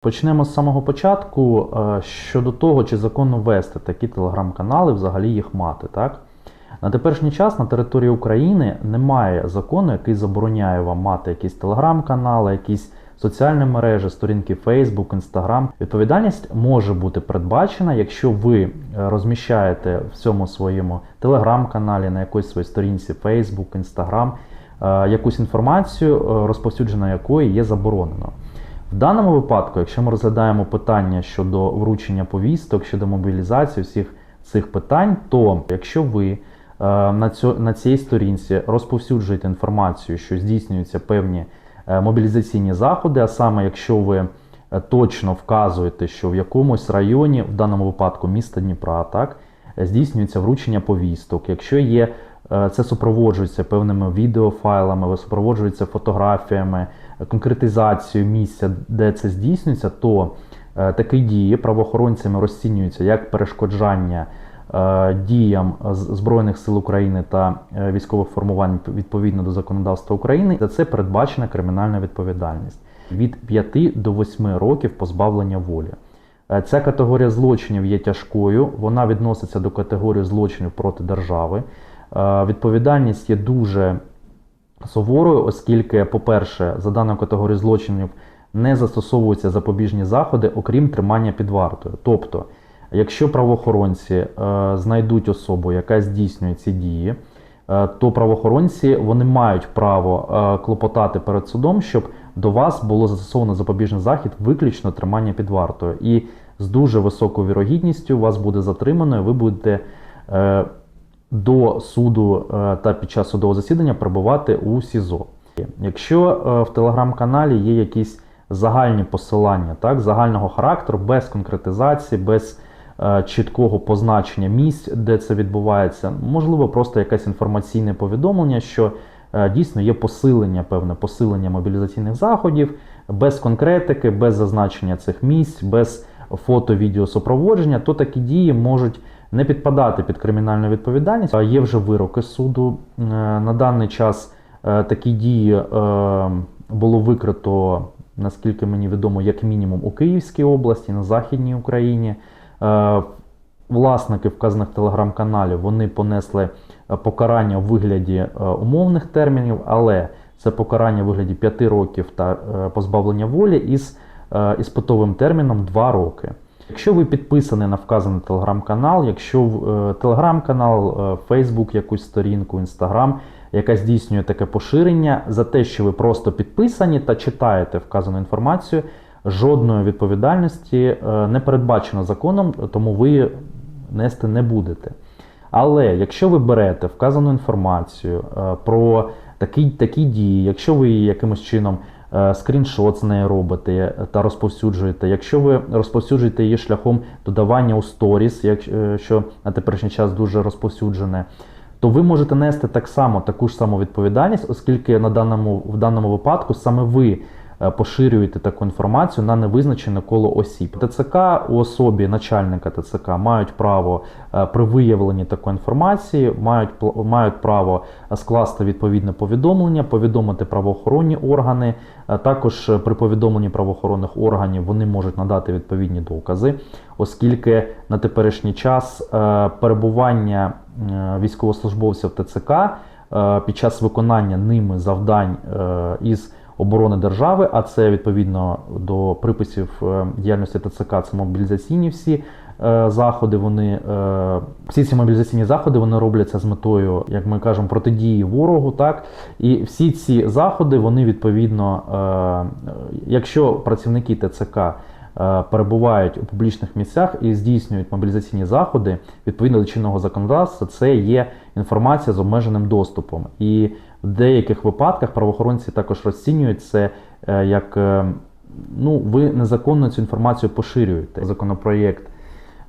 Почнемо з самого початку е, щодо того, чи законно вести такі телеграм-канали, взагалі їх мати. Так? На теперішній час на території України немає закону, який забороняє вам мати якісь телеграм-канали, якісь соціальні мережі, сторінки Facebook, Instagram. Відповідальність може бути передбачена, якщо ви е, розміщаєте в цьому своєму телеграм-каналі, на якоїсь своїй сторінці Facebook, Instagram, е, якусь інформацію, розповсюдження якої є заборонено. В даному випадку, якщо ми розглядаємо питання щодо вручення повісток, щодо мобілізації всіх цих питань, то якщо ви е, на, цьо, на цій сторінці розповсюджуєте інформацію, що здійснюються певні е, мобілізаційні заходи, а саме якщо ви е, точно вказуєте, що в якомусь районі, в даному випадку міста Дніпра, так, здійснюється вручення повісток, якщо є це супроводжується певними відеофайлами, супроводжується фотографіями, конкретизацією місця, де це здійснюється, то е, такі дії правоохоронцями розцінюються як перешкоджання е, діям Збройних сил України та е, військових формувань відповідно до законодавства України. За це передбачена кримінальна відповідальність від 5 до 8 років позбавлення волі. Е, Ця категорія злочинів є тяжкою, вона відноситься до категорії злочинів проти держави. Е, Відповідальність є дуже суворою, оскільки, по-перше, за даною категорією злочинів не застосовуються запобіжні заходи, окрім тримання під вартою. Тобто, якщо правоохоронці е, знайдуть особу, яка здійснює ці дії, е, то правоохоронці вони мають право клопотати перед судом, щоб до вас було застосовано запобіжний захід виключно тримання під вартою. І з дуже високою вірогідністю вас буде затримано, і ви будете до суду е, та під час судового засідання перебувати у СІЗО. Якщо е, в телеграм-каналі є якісь загальні посилання, так, загального характеру, без конкретизації, без е, чіткого позначення місць, де це відбувається, можливо, просто якесь інформаційне повідомлення, що дійсно є посилення, певне посилення мобілізаційних заходів, без конкретики, без зазначення цих місць, без фото, відео супроводження, то такі дії можуть не підпадати під кримінальну відповідальність. Є вже вироки суду. Е, На даний час е, такі дії е, було викрито, наскільки мені відомо, як мінімум у Київській області, на Західній Україні. Власники вказаних телеграм-каналів вони понесли покарання у вигляді умовних термінів, але це покарання у вигляді 5 років та позбавлення волі із іспитовим терміном 2 роки. Якщо ви підписані на вказаний телеграм-канал, якщо е, телеграм-канал, е, Фейсбук, якусь сторінку, Інстаграм, яка здійснює таке поширення, за те, що ви просто підписані та читаєте вказану інформацію, жодної відповідальності е, не передбачено законом, тому ви нести не будете. Але якщо ви берете вказану інформацію е, про такі, такі дії, якщо ви якимось чином скріншот з неї робите та розповсюджуєте, якщо ви розповсюджуєте її шляхом додавання у сторіс, як, е, на теперішній час дуже розповсюджене, то ви можете нести так само таку ж саму відповідальність, оскільки на даному, в даному випадку саме ви е, поширюєте таку інформацію на невизначене коло осіб. ТЦК у особі начальника ТЦК мають право е, при виявленні такої інформації, мають, мають право скласти відповідне повідомлення, повідомити правоохоронні органи. Е, Також е, при повідомленні правоохоронних органів вони можуть надати відповідні докази, оскільки на теперішній час е, перебування е, військовослужбовців ТЦК е, під час виконання ними завдань е, із оборони держави, а це відповідно до приписів е, діяльності ТЦК, це мобілізаційні всі е, заходи. Вони е, всі ці мобілізаційні заходи вони робляться з метою, як ми кажемо, протидії ворогу. Так і всі ці заходи, вони відповідно, якщо працівники ТЦК перебувають у публічних місцях і здійснюють мобілізаційні заходи відповідно до чинного законодавства, це є інформація з обмеженим доступом. І в деяких випадках правоохоронці також розцінюють це е, як е, ну, ви незаконно цю інформацію поширюєте. Законопроєкт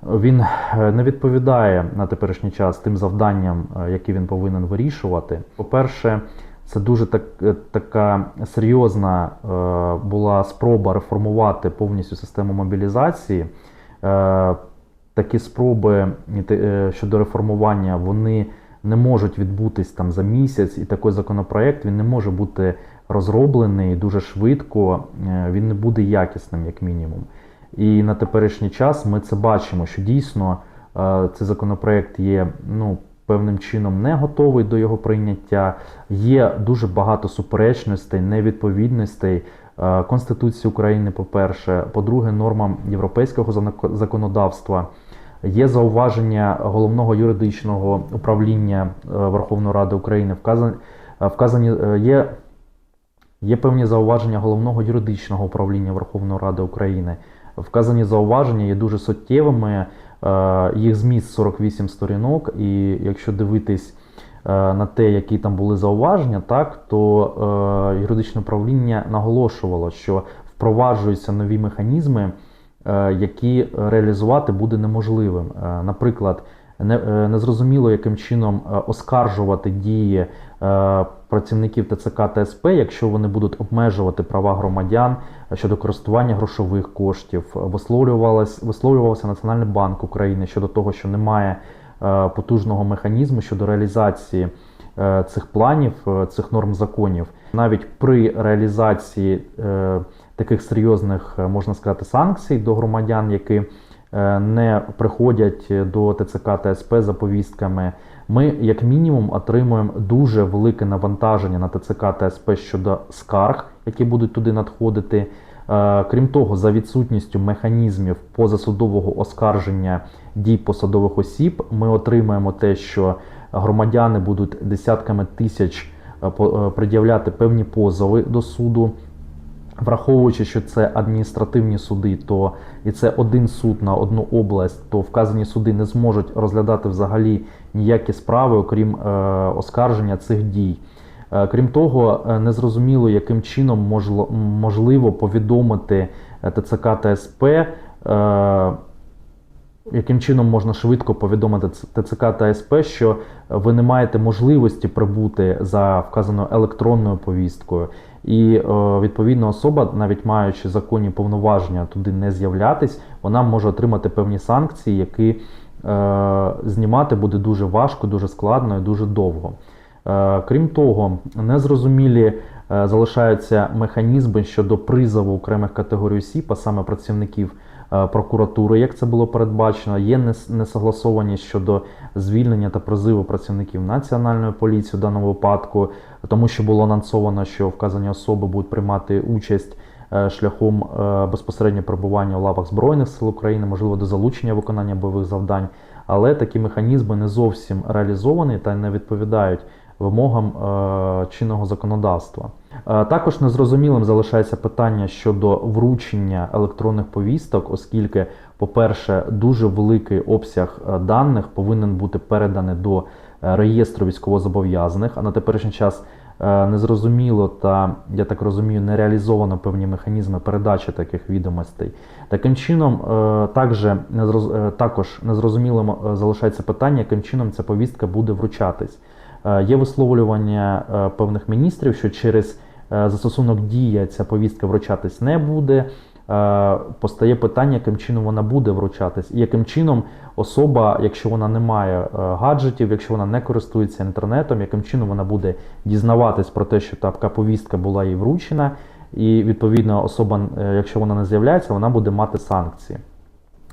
він е, не відповідає на теперішній час тим завданням, які він повинен вирішувати. По-перше, це дуже так, така серйозна була спроба реформувати повністю систему мобілізації. Такі спроби щодо реформування вони не можуть відбутись там за місяць, і такий законопроект він не може бути розроблений дуже швидко, е, він не буде якісним, як мінімум. І на теперішній час ми це бачимо, що дійсно е, цей законопроект є ну, певним чином не готовий до його прийняття. Є дуже багато суперечностей, невідповідностей е, Конституції України, по-перше, по-друге, нормам європейського законодавства. Є зауваження головного юридичного управління е, Верховної Ради України. Вказані, вказані е, є, є певні зауваження головного юридичного управління Верховної Ради України. Вказані зауваження є дуже суттєвими. е, Їх зміст 48 сторінок, і якщо дивитись е, на те, які там були зауваження, так то е, юридичне управління наголошувало, що впроваджуються нові механізми, е, які реалізувати буде неможливим. Е, Наприклад, е, незрозуміло, яким чином е, оскаржувати дії е, працівників ТЦК та СП, якщо вони будуть обмежувати права громадян щодо користування грошових коштів. Висловлювалось, висловлювався Національний банк України щодо того, що немає е, потужного механізму щодо реалізації е, цих планів, е, цих норм законів. Навіть при реалізації е, таких серйозних, е, можна сказати, санкцій до громадян, які е, не приходять до ТЦК та СП за повістками, ми як мінімум отримуємо дуже велике навантаження на ТЦК та СП щодо скарг, які будуть туди надходити. Е, Крім того, за відсутністю механізмів позасудового оскарження дій посадових осіб, ми отримаємо те, що громадяни будуть десятками тисяч пред'являти певні позови до суду. Враховуючи, що це адміністративні суди, то і це один суд на одну область, то вказані суди не зможуть розглядати взагалі ніякі справи, окрім е, оскарження цих дій. Е, Крім того, е, незрозуміло, яким чином можливо повідомити е, ТЦК та СП, е, яким чином можна швидко повідомити ТЦК та СП, що ви не маєте можливості прибути за вказаною електронною повісткою. І е, відповідна особа, навіть маючи законні повноваження туди не з'являтись, вона може отримати певні санкції, які е, знімати буде дуже важко, дуже складно і дуже довго. Е, Крім того, незрозумілі е, залишаються механізми щодо призову окремих категорій осіб, а саме працівників е, прокуратури, як це було передбачено. Є нес- несогласованість щодо звільнення та призиву працівників національної поліції в даному випадку, тому що було анонсовано, що вказані особи будуть приймати участь е, шляхом е, безпосередньо перебування в лавах Збройних сил України, можливо, до залучення виконання бойових завдань. Але такі механізми не зовсім реалізовані та не відповідають вимогам е, чинного законодавства. Е, Також незрозумілим залишається питання щодо вручення електронних повісток, оскільки, по-перше, дуже великий обсяг е, даних повинен бути переданий до реєстру військовозобов'язаних, а на теперішній час незрозуміло та, я так розумію, не реалізовано певні механізми передачі таких відомостей. Таким чином, також, незроз- також незрозумілим залишається питання, яким чином ця повістка буде вручатись. Е, Є висловлювання е, певних міністрів, що через е, застосунок дія ця повістка вручатись не буде. Постає питання, яким чином вона буде вручатись, і яким чином особа, якщо вона не має гаджетів, якщо вона не користується інтернетом, яким чином вона буде дізнаватись про те, що така повістка була їй вручена, і відповідно особа, якщо вона не з'являється, вона буде мати санкції.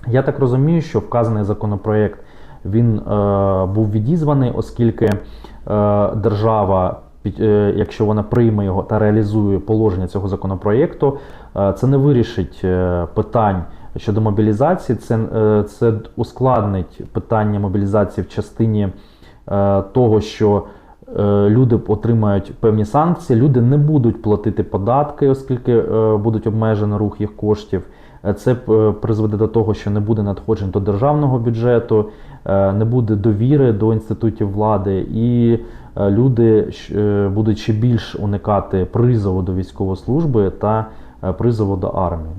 Я так розумію, що вказаний законопроект він е, був відізваний, оскільки е, держава, е, якщо вона прийме його та реалізує положення цього законопроекту, е, це не вирішить питань щодо мобілізації, це, це ускладнить питання мобілізації в частині того, що люди отримають певні санкції, люди не будуть платити податки, оскільки будуть обмежено рух їх коштів. Це призведе до того, що не буде надходжень до державного бюджету, не буде довіри до інститутів влади, і е, люди е, будуть ще більш уникати призову до військової служби та е, призову до армії.